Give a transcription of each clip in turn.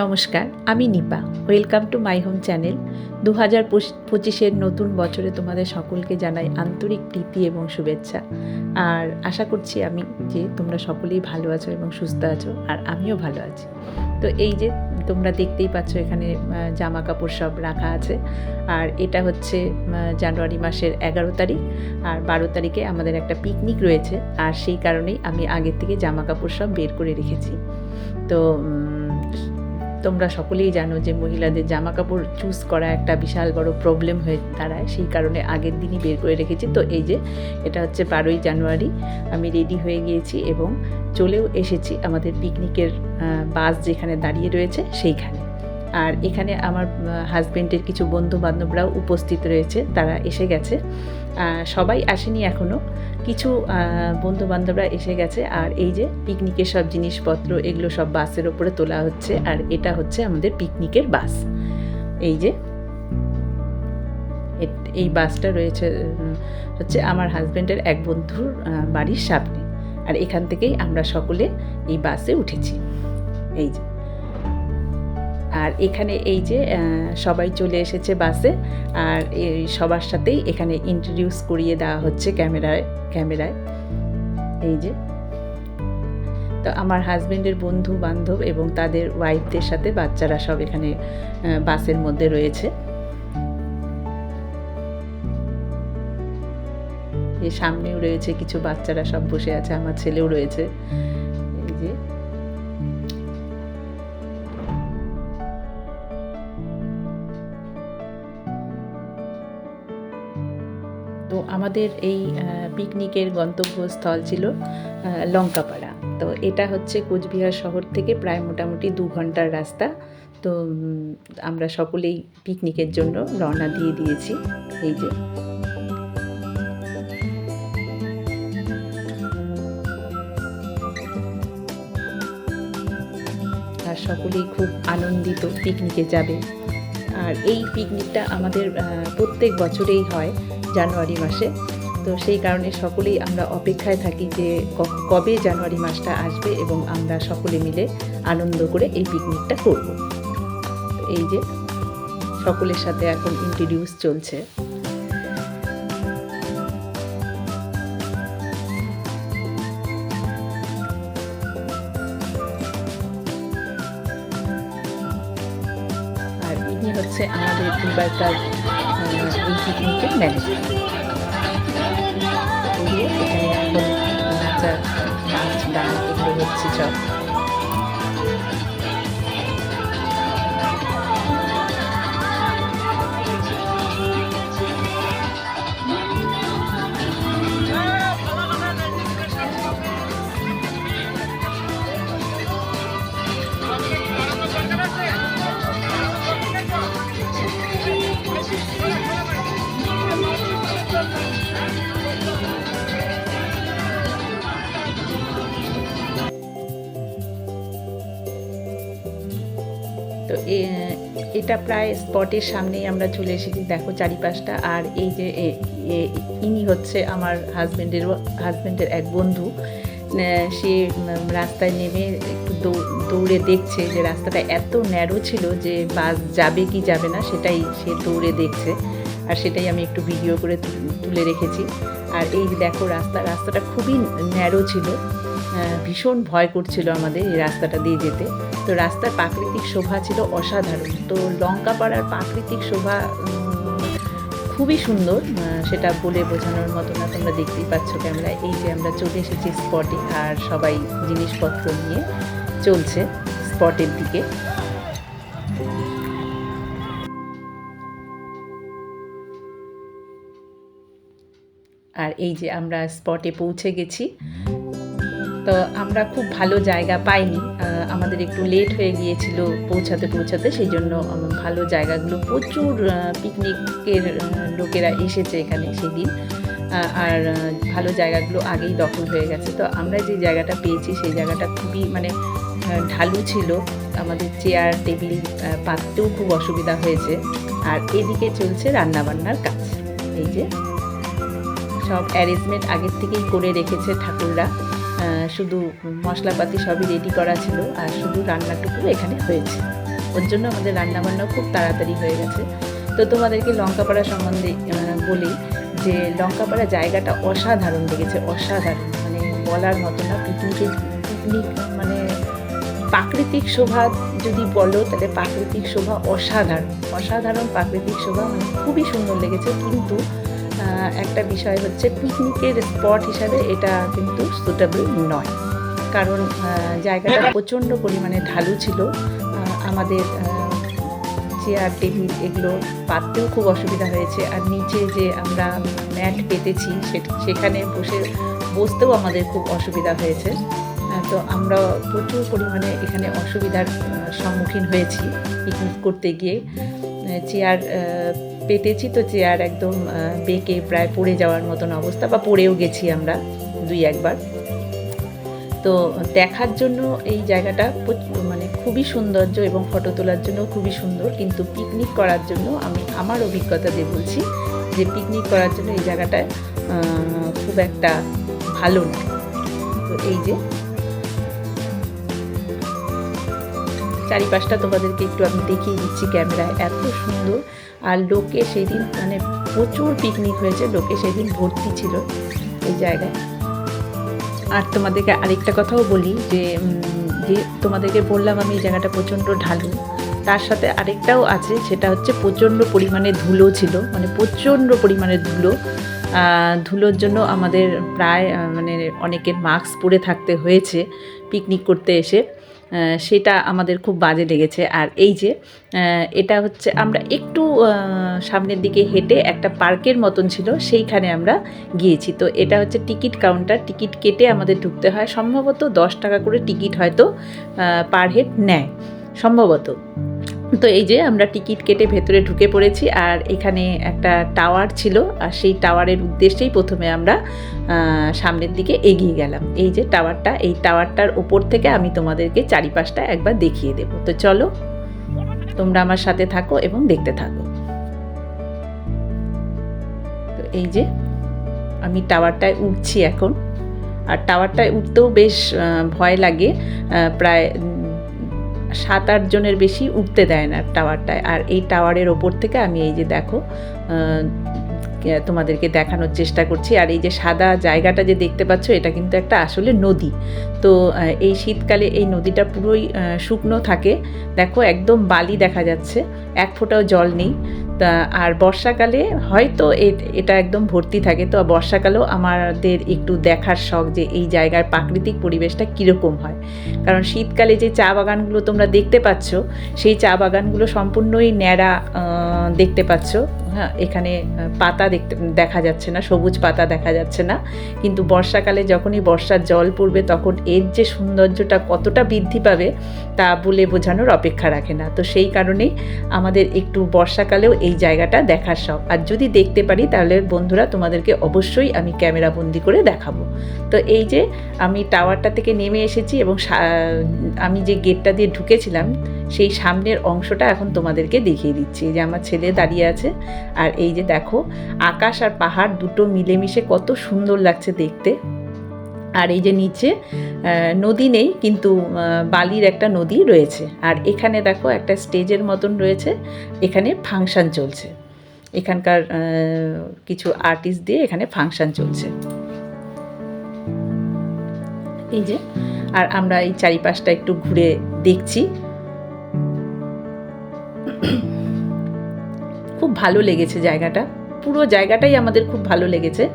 নমস্কার, আমি Nipa. Welcome to my home channel. দু হাজার পঁচিশের নতুন বছরে তোমাদের সকলকে জানাই আন্তরিক প্রীতি এবং শুভেচ্ছা। আর আশা করছি আমি যে তোমরা সকলেই ভালো আছো এবং সুস্থ আছো, আর আমিও ভালো আছি। তো এই যে তোমরা দেখতেই পাচ্ছ এখানে জামা কাপড় সব রাখা আছে। আর এটা হচ্ছে জানুয়ারি মাসের এগারো তারিখ। আর বারো তারিখে আমাদের একটা পিকনিক রয়েছে। আর সেই কারণেই আমি আগের থেকে জামা কাপড় সব বের করে রেখেছি। তো তোমরা সকলেই জানো যে মহিলাদের জামা কাপড় চুজ করা একটা বিশাল বড় প্রবলেম হয়ে দাঁড়ায়। সেই কারণে আগের দিনই বের করে রেখেছি। তো এই যে, এটা হচ্ছে বারোই জানুয়ারি, আমি রেডি হয়ে গিয়েছি এবং চলেও এসেছি আমাদের পিকনিকের বাস যেখানে দাঁড়িয়ে রয়েছে সেইখানে। আর এখানে আমার হাজব্যান্ডের কিছু বন্ধু বান্ধবরাও উপস্থিত রয়েছে, তারা এসে গেছে। সবাই আসেনি এখনও কিছু বন্ধু বান্ধবরা এসে গেছে। আর এই যে পিকনিকের সব জিনিসপত্র, এগুলো সব বাসের ওপরে তোলা হচ্ছে। আর এটা হচ্ছে আমাদের পিকনিকের বাস। এই যে এই বাসটা রয়েছে হচ্ছে আমার হাজব্যান্ডের এক বন্ধুর বাড়ির সামনে। আর এখান থেকেই আমরা সকলে এই বাসে উঠেছি। এই যে আর এখানে এই যে সবাই চলে এসেছে বাসে, আর এই সবার সাথেই এখানে ইন্ট্রোডিউস করিয়ে দেওয়া হচ্ছে ক্যামেরায় ক্যামেরায়। এই যে। তো আমার হাজবেন্ডের বন্ধু বান্ধব এবং তাদের ওয়াইফদের সাথে বাচ্চারা সব এখানে বাসের মধ্যে রয়েছে। সামনেও রয়েছে কিছু বাচ্চারা সব বসে আছে, আমার ছেলেও রয়েছে। আমাদের এই পিকনিকের গন্তব্যস্থল ছিল লঙ্কাপাড়া। তো এটা হচ্ছে কোচবিহার শহর থেকে প্রায় মোটামুটি দু ঘণ্টার রাস্তা। তো আমরা সকলেই পিকনিকের জন্য রওনা দিয়ে দিয়েছি, এই যে। আর সকলেই খুব আনন্দিত পিকনিকে যাবে। আর এই পিকনিকটা আমাদের প্রত্যেক বছরেই হয়। জানুয়ারি মাসে। তো সেই কারণে সকলেই আমরা অপেক্ষায় থাকি যে কবে জানুয়ারি মাসটা আসবে এবং আমরা সকলে মিলে আনন্দ করে এই পিকনিকটা করব। এই যে, সকলের সাথে এখন ইন্ট্রোডিউস চলছে। আর ইনি হচ্ছে আমাদের এবারকার এই পিকনিকের ম্যানেজার এই যে এখানে এখন নাচার নাচ গান এগুলো হচ্ছে সব এটা প্রায় স্পটের সামনেই আমরা চলে এসেছি, দেখো চারিপাশটা। আর এই যে ইনি হচ্ছে আমার হাজব্যান্ডের হাজব্যান্ডের এক বন্ধু। সে রাস্তায় নেমে একটু দৌড়ে দেখছে যে রাস্তাটা এত ন্যারো ছিল যে বাস যাবে কি যাবে না, সেটাই সে দৌড়ে দেখছে। আর সেটাই আমি একটু ভিডিও করে তুলে রেখেছি। আর এই দেখো রাস্তা, রাস্তাটা খুবই ন্যারো ছিল। ভীষণ ভয় করছিল আমাদের এই রাস্তাটা দিয়ে যেতে। তো রাস্তার প্রাকৃতিক শোভা ছিল অসাধারণ। তো লঙ্কা পাড়ার প্রাকৃতিক শোভা খুবই সুন্দর সেটা বলে বোঝানোর মতো না, তোমরা দেখতেই পাচ্ছ ক্যামেরায় এই যে আমরা চলে এসেছি স্পটে আর সবাই জিনিসপত্র নিয়ে চলছে স্পটের দিকে। আর এই যে আমরা স্পটে পৌঁছে গেছি। তো আমরা খুব ভালো জায়গা পাইনি। আমাদের একটু লেট হয়ে গিয়েছিল পৌঁছাতে পৌঁছাতে, সেই জন্য ভালো জায়গাগুলো, প্রচুর পিকনিকের লোকেরা এসেছে এখানে সেদিন। আর ভালো জায়গাগুলো আগেই দখল হয়ে গেছে। তো আমরা যে জায়গাটা পেয়েছি, সেই জায়গাটা খুবই মানে ঢালু ছিল। আমাদের চেয়ার টেবিল পাততেও খুব অসুবিধা হয়েছে। আর এদিকে চলছে রান্নাবান্নার কাজ। এই যে, সব অ্যারেঞ্জমেন্ট আগের থেকেই করে রেখেছে ঠাকুররা। শুধু মশলাপাতি সবই রেডি করা ছিল আর শুধু রান্নাটুকু এখানে হয়েছে। ওর জন্য আমাদের রান্নাবান্না খুব তাড়াতাড়ি হয়ে গেছে। তো তোমাদেরকে লঙ্কাপাড়া সম্বন্ধে বলি যে লঙ্কাপাড়া জায়গাটা অসাধারণ লেগেছে, অসাধারণ। মানে বলার মতো না, পিকনিকে, পিকনিক মানে প্রাকৃতিক শোভা যদি বলো, তাহলে প্রাকৃতিক শোভা অসাধারণ। অসাধারণ প্রাকৃতিক শোভা মানে খুবই সুন্দর লেগেছে, কিন্তু একটা বিষয় হচ্ছে পিকনিকের স্পট হিসাবে এটা কিন্তু সুটেবল নয়। কারণ জায়গাটা প্রচণ্ড পরিমাণে ঢালু ছিল। আমাদের চেয়ার টেবিল এগুলো পাততেও খুব অসুবিধা হয়েছে। আর নিচে যে আমরা ম্যাট পেতেছি সে- সেখানে বসে বসতেও আমাদের খুব অসুবিধা হয়েছে। তো আমরা প্রচুর পরিমাণে এখানে অসুবিধার সম্মুখীন হয়েছি পিকনিক করতে গিয়ে। চেয়ার পেতেছি তো চেয়ার একদম বেঁকে প্রায় পড়ে যাওয়ার মতন অবস্থা বা পড়েও গেছি আমরা দুই একবার। তো দেখার জন্য এই জায়গাটা মানে খুবই সৌন্দর্য এবং ফটো তোলার জন্য খুবই সুন্দর, কিন্তু পিকনিক করার জন্য আমি আমার অভিজ্ঞতা দিয়ে বলছি যে পিকনিক করার জন্য এই জায়গাটা খুব একটা ভালো না। তো এই যে চারিপাশটা তোমাদেরকে একটু আমি দেখিয়ে দিচ্ছি ক্যামেরায়। এত সুন্দর। আর লোকে সেদিন মানে প্রচুর পিকনিক হয়েছে, লোকে সেদিন ভর্তি ছিল এই জায়গায়। আর তোমাদেরকে আরেকটা কথাও বলি যে যে তোমাদেরকে বললাম আমি এই জায়গাটা প্রচণ্ড ঢালু। তার সাথে আরেকটাও আছে, সেটা হচ্ছে প্রচণ্ড পরিমাণে ধুলো ছিল মানে প্রচণ্ড পরিমাণে ধুলো। ধুলোর জন্য আমাদের প্রায় মানে অনেকের মাস্ক পরে থাকতে হয়েছে পিকনিক করতে এসে। সেটা আমাদের খুব বাজে লেগেছে। আর এই যে এটা হচ্ছে আমরা একটু সামনের দিকে হেঁটে একটা পার্কের মতন ছিল, সেইখানে আমরা গিয়েছি। তো এটা হচ্ছে টিকিট কাউন্টার। টিকিট কেটে আমাদের ঢুকতে হয়। সম্ভবত দশ টাকা করে টিকিট হয়তো পার হেড নেয়। সম্ভবত। তো এই যে আমরা টিকিট কেটে ভেতরে ঢুকে পড়েছি আর এখানে একটা টাওয়ার ছিল আর সেই টাওয়ারের উদ্দেশ্যেই প্রথমে আমরা সামনের দিকে এগিয়ে গেলাম। এই যে টাওয়ারটা, এই টাওয়ারটার ওপর থেকে আমি তোমাদেরকে চারিপাশটা একবার দেখিয়ে দেবো। তো চলো, তোমরা আমার সাথে থাকো এবং দেখতে থাকো। তো এই যে আমি টাওয়ারটায় উঠছি এখন। আর টাওয়ারটায় উঠতেও বেশ ভয় লাগে। প্রায় সাত আট জনের বেশি উঠতে দেয় না টাওয়ারটায়। আর এই টাওয়ারের ওপর থেকে আমি এই যে দেখো তোমাদেরকে দেখানোর চেষ্টা করছি। আর এই যে সাদা জায়গাটা যে দেখতে পাচ্ছ, এটা কিন্তু একটা আসলে নদী। তো এই শীতকালে এই নদীটা পুরোই শুকনো থাকে। দেখো, একদম বালি দেখা যাচ্ছে। এক ফোঁটাও জল নেই। আর বর্ষাকালে হয়তো এটা একদম ভর্তি থাকে। তো বর্ষাকালেও আমাদের একটু দেখার শখ যে এই জায়গার প্রাকৃতিক পরিবেশটা কীরকম হয়। কারণ শীতকালে যে চা বাগানগুলো তোমরা দেখতে পাচ্ছ, সেই চা বাগানগুলো সম্পূর্ণই ন্যাড়া দেখতে পাচ্ছ। হ্যাঁ এখানে পাতা দেখতে, দেখা যাচ্ছে না, সবুজ পাতা দেখা যাচ্ছে না। কিন্তু বর্ষাকালে যখনই বর্ষার জল পড়বে, তখন এর যে সৌন্দর্যটা কতটা বৃদ্ধি পাবে, তা বলে বোঝানোর অপেক্ষা রাখে না। তো সেই কারণেই আমাদের একটু বর্ষাকালেও এই জায়গাটা দেখার শখ। আর যদি দেখতে পারি, তাহলে বন্ধুরা, তোমাদেরকে অবশ্যই আমি ক্যামেরা বন্দি করে দেখাবো। তো এই যে, আমি টাওয়ারটা থেকে নেমে এসেছি এবং আমি যে গেটটা দিয়ে ঢুকেছিলাম, সেই সামনের অংশটা এখন তোমাদেরকে দেখিয়ে দিচ্ছি। যে আমার ছেলে দাঁড়িয়ে আছে আর এই যে দেখো, আকাশ আর পাহাড় দুটো মিলেমিশে কত সুন্দর লাগছে দেখতে। আর এই যে নিচে নদী নেই, কিন্তু বালির একটা নদী রয়েছে। আর এখানে দেখো, একটা স্টেজের মতন রয়েছে, এখানে ফাংশন চলছে। এখানকার কিছু আর্টিস্ট দিয়ে এখানে ফাংশন চলছে। এই যে, আর আমরা এই চারিপাশটা একটু ঘুরে দেখছি। ভালো লেগেছে জায়গাটা। পুরো জায়গাটাই আমাদের খুব ভালো লেগেছে।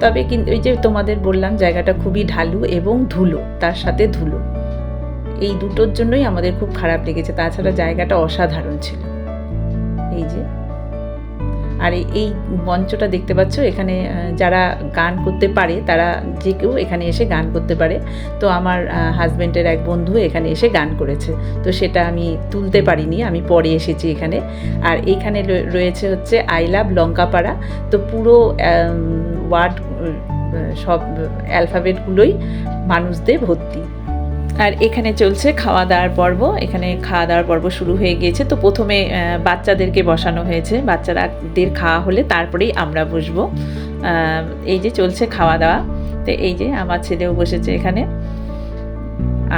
তবে কিন্তু ওই যে তোমাদের বললাম, জায়গাটা খুবই ঢালু এবং ধুলো, তার সাথে ধুলো। এই দুটোর জন্যই আমাদের খুব খারাপ লেগেছে। তাছাড়া জায়গাটা অসাধারণ ছিল। এই যে। আর এই- মঞ্চটা দেখতে পাচ্ছ, এখানে যারা গান করতে পারে, তারা যে কেউ এখানে এসে গান করতে পারে। তো আমার হাজব্যান্ডের এক বন্ধু এখানে এসে গান করেছে। তো সেটা আমি তুলতে পারিনি, আমি পরে এসেছি এখানে। আর এইখানে রয়েছে হচ্ছে আই লাভ লঙ্কাপাড়া। তো পুরো ওয়ার্ড সব অ্যালফাবেটগুলোই মানুষদের ভর্তি। আর এখানে চলছে খাওয়া দাওয়ার পর্ব। এখানে খাওয়া দাওয়ার পর্ব শুরু হয়ে গিয়েছে। তো প্রথমে বাচ্চাদেরকে বসানো হয়েছে। বাচ্চারাদের খাওয়া হলে তারপরেই আমরা বসবো। এই যে চলছে খাওয়া দাওয়া তো এই যে আমার ছেলেও বসেছে এখানে।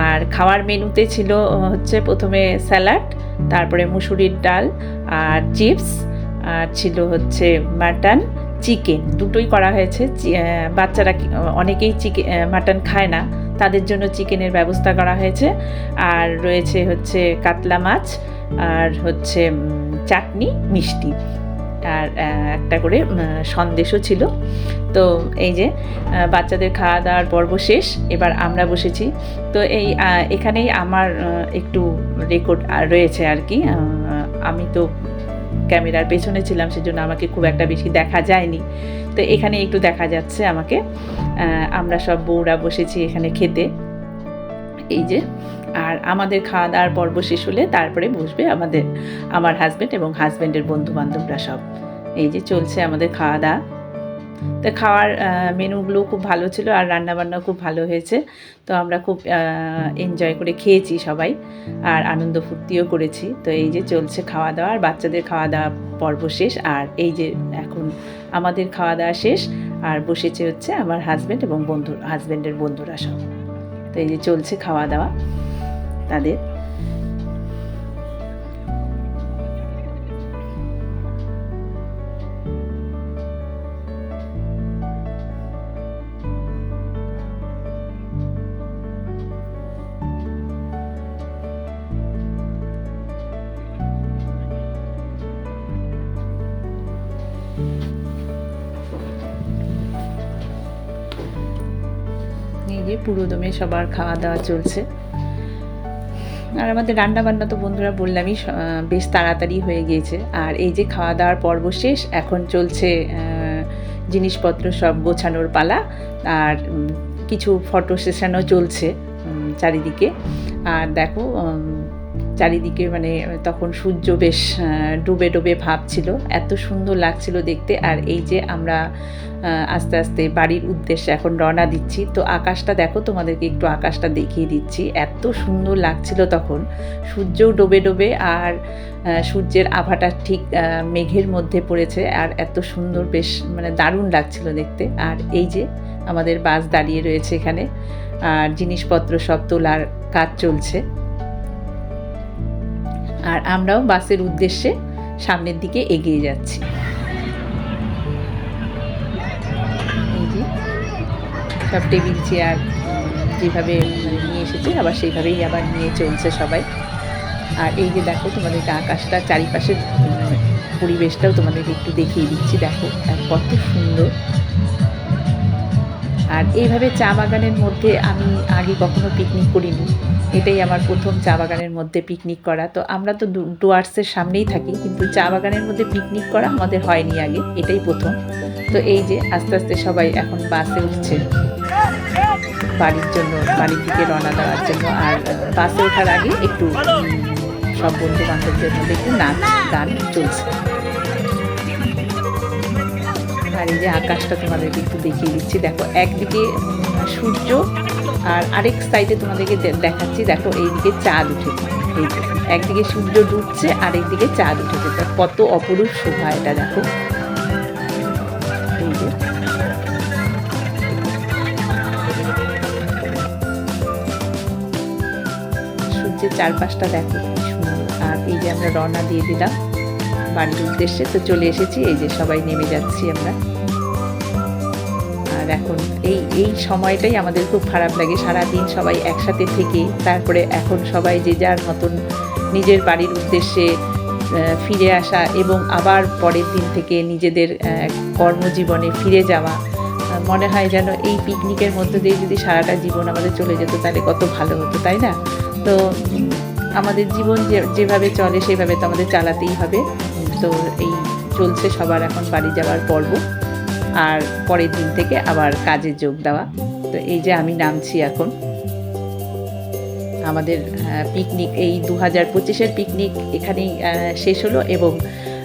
আর খাওয়ার মেনুতে ছিল হচ্ছে প্রথমে স্যালাড, তারপরে মুসুরির ডাল আর চিপস, আর ছিল হচ্ছে মাটন, চিকেন। দুটোই করা হয়েছে। বাচ্চারা অনেকেই চিকেন মাটন খায় না। তাদের জন্য চিকেনের ব্যবস্থা করা হয়েছে। আর রয়েছে হচ্ছে কাতলা মাছ, আর হচ্ছে চাটনি, মিষ্টি। আর একটা করে সন্দেশও ছিল। তো এই যে বাচ্চাদের খাওয়া দাওয়ার পর্ব শেষ। এবার আমরা বসেছি। তো এই এখানেই আমার একটু রেকর্ড রয়েছে আর কি। আমি তো ক্যামেরার পেছনে ছিলাম, সেজন্য আমাকে খুব একটা বেশি দেখা যায়নি। তো এখানে একটু দেখা যাচ্ছে আমাকে। আমরা সব বউরা বসেছি এখানে খেতে। এই যে, আর আমাদের খাওয়া দাওয়ার পর্ব শেষ হলে তারপরে বসবে আমাদের, আমার হাজব্যান্ড এবং হাজব্যান্ডের বন্ধু বান্ধবরা সব। এই যে চলছে আমাদের খাওয়া দাওয়া তো খাওয়ার মেনুগুলো খুব ভালো ছিল আর রান্নাবান্না খুব ভালো হয়েছে। তো আমরা খুব এনজয় করে খেয়েছি সবাই আর আনন্দ ফুর্তিও করেছি। তো এই যে চলছে খাওয়া দাওয়া আর বাচ্চাদের খাওয়া দাওয়া পর্ব শেষ আর এই যে এখন আমাদের খাওয়া দাওয়া শেষ আর বসেছে হচ্ছে আমার হাজব্যান্ড এবং বন্ধু হাজব্যান্ডের বন্ধুরা সব। তো এই যে চলছে খাওয়া দাওয়া তাদের। এই পুরোদমে পুরো দমে সবার খাওয়া দাওয়া চলছে। আর আমাদের রান্না বান্না তো বন্ধুরা বললামই বেশ তাড়াতাড়ি হয়ে গিয়েছে। আর এই যে খাওয়া দাওয়ার পর্ব শেষ, এখন চলছে জিনিসপত্র সব গোছানোর পালা। আর কিছু ফটো সেশনও চলছে চারিদিকে। আর দেখো চারিদিকে মানে তখন সূর্য বেশ ডুবে ডুবে ভাব ছিল। এত সুন্দর লাগছিল দেখতে। আর এই যে আমরা আস্তে আস্তে বাড়ির উদ্দেশ্যে এখন রওনা দিচ্ছি। তো আকাশটা দেখো, তোমাদেরকে একটু আকাশটা দেখিয়ে দিচ্ছি। এত সুন্দর লাগছিল তখন। সূর্যও ডোবে ডোবে আর সূর্যের আভাটা ঠিক মেঘের মধ্যে পড়েছে। আর এত সুন্দর বেশ মানে দারুণ লাগছিল দেখতে। আর এই যে আমাদের বাস দাঁড়িয়ে রয়েছে এখানে। আর জিনিসপত্র সব তোলার কাজ চলছে। আর আমরাও বাসের উদ্দেশ্যে সামনের দিকে এগিয়ে যাচ্ছি। সব টেবিল, চেয়ার যেভাবে মানে নিয়ে এসেছে, আবার সেইভাবেই আবার নিয়ে চলছে সবাই। আর এই যে দেখো তোমাদেরকে আকাশটা, চারিপাশের পরিবেশটাও তোমাদেরকে একটু দেখিয়ে দিচ্ছি। দেখো কত সুন্দর। আর এইভাবে চা বাগানের মধ্যে আমি আগে কখনো পিকনিক করিনি। এটাই আমার প্রথম চা বাগানের মধ্যে পিকনিক করা। তো আমরা তো ডুয়ার্সের সামনেই থাকি, কিন্তু চা বাগানের মধ্যে পিকনিক করা আমাদের হয়নি আগে, এটাই প্রথম। তো এই যে আস্তে আস্তে সবাই এখন বাসে উঠছে। বাড়ির জন্য, বাড়ির দিকে রওনা দেওয়ার জন্য। আর বাসে ওঠার আগে একটু সব বন্ধু বান্ধবদের মধ্যে একটু নাচ, গান চলছে। আর এই যে আকাশটা তোমাদেরকে একটু দেখিয়ে দিচ্ছি। দেখো, একদিকে সূর্য আর আরেক সাইডে তোমাদেরকে দেখাচ্ছি, দেখো এইদিকে চাঁদ উঠেছে। এই যে, একদিকে সূর্য ডুবছে আর একদিকে চাঁদ উঠেছে। তা কত অপরূপ শোভা এটা, দেখো। এই যে। সূর্যের চারপাশটা দেখো আর এই যে আমরা রওনা দিয়ে দিলাম বাড়ির উদ্দেশ্যে, তো চলে এসেছি। এই যে সবাই নেমে যাচ্ছি আমরা। এখন এই এই সময়টাই আমাদের খুব খারাপ লাগে। সারা দিন সবাই একসাথে থেকে তারপরে এখন সবাই যে যার মতন নিজের বাড়ির উদ্দেশ্যে ফিরে আসা এবং আবার পরের দিন থেকে নিজেদের কর্মজীবনে ফিরে যাওয়া মনে হয় যেন এই পিকনিকের মধ্যে দিয়ে যদি সারাটা জীবন আমাদের চলে যেত তাহলে কত ভালো হতো, তাই না? তো আমাদের জীবন যেভাবে চলে সেভাবে তো আমাদের চালাতেই হবে। তো এই চলছে সবার এখন বাড়ি যাওয়ার পর্ব। আর পরের দিন থেকে আবার কাজে যোগ দেওয়া। তো এই যে আমি নামছি এখন। আমাদের পিকনিক এই দু হাজার পঁচিশের পিকনিক এখানেই শেষ হলো এবং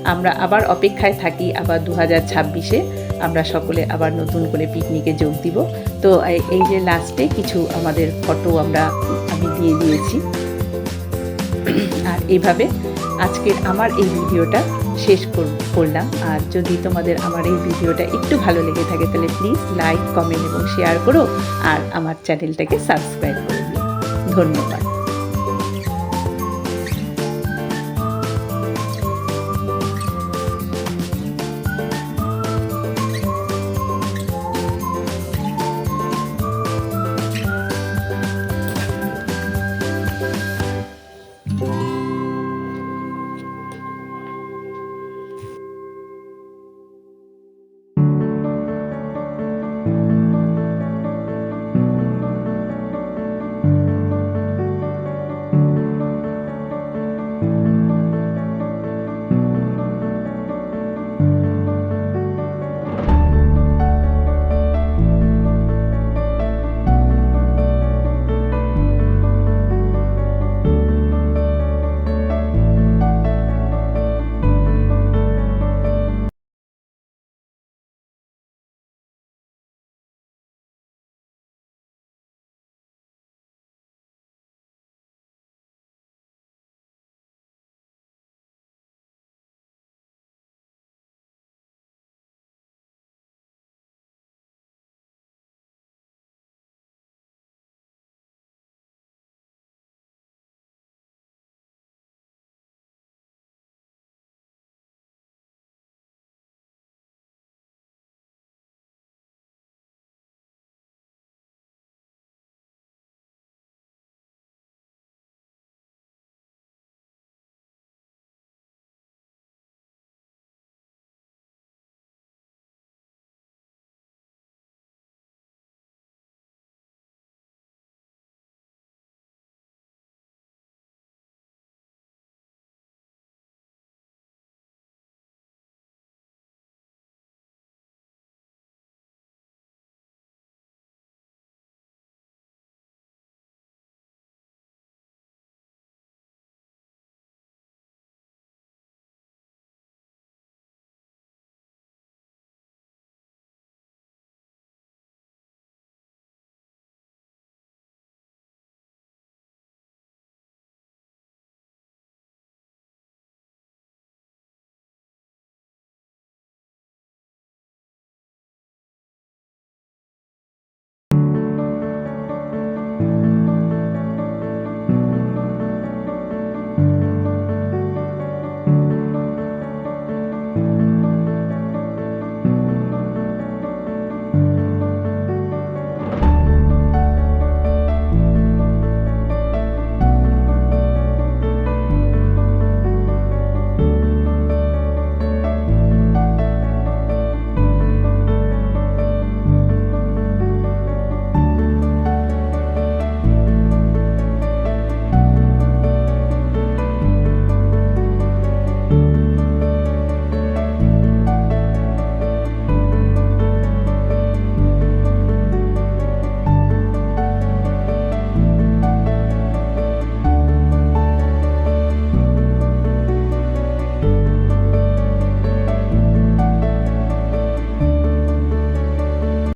আমরা আবার অপেক্ষায় থাকি আবার দু হাজার ছাব্বিশে। আমরা সকলে আবার নতুন করে পিকনিকে যোগ দিব। তো এই- যে লাস্টে কিছু আমাদের ফটো আমরা, আমি দিয়ে দিয়েছি। আর এইভাবে আজকের আমার এই ভিডিওটা শেষ কর- করলাম। আর যদি তোমাদের আমার এই ভিডিওটা একটু ভালো লেগে থাকে, তাহলে প্লিজ লাইক কমেন্ট এবং শেয়ার করো। আর আমার চ্যানেলটাকে সাবস্ক্রাইব করে দিও। ধন্যবাদ।